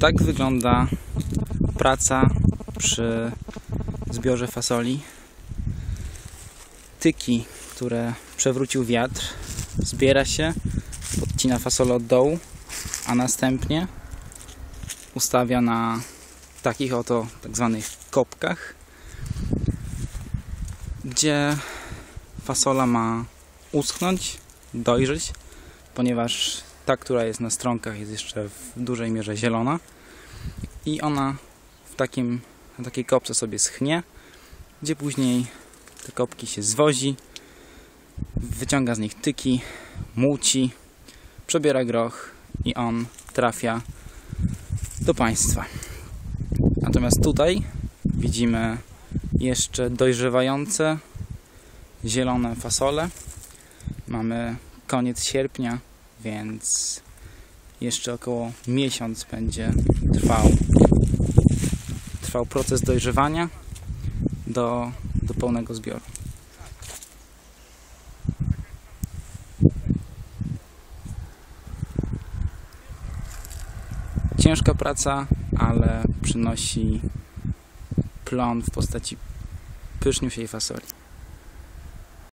Tak wygląda praca przy zbiorze fasoli. Tyki, które przewrócił wiatr, zbiera się, podcina fasolę od dołu, a następnie ustawia na takich oto tak zwanych kopkach, gdzie fasola ma uschnąć, dojrzeć, ponieważ ta, która jest na stronkach jest jeszcze w dużej mierze zielona i ona w takim, na takiej kopce sobie schnie, gdzie później te kopki się zwozi, wyciąga z nich tyki, muci, przebiera groch i on trafia do państwa. Natomiast tutaj widzimy jeszcze dojrzewające zielone fasole. Mamy koniec sierpnia, więc jeszcze około miesiąc będzie trwał, trwał proces dojrzewania do, do pełnego zbioru. Ciężka praca, ale przynosi plon w postaci pyszniusiej fasoli.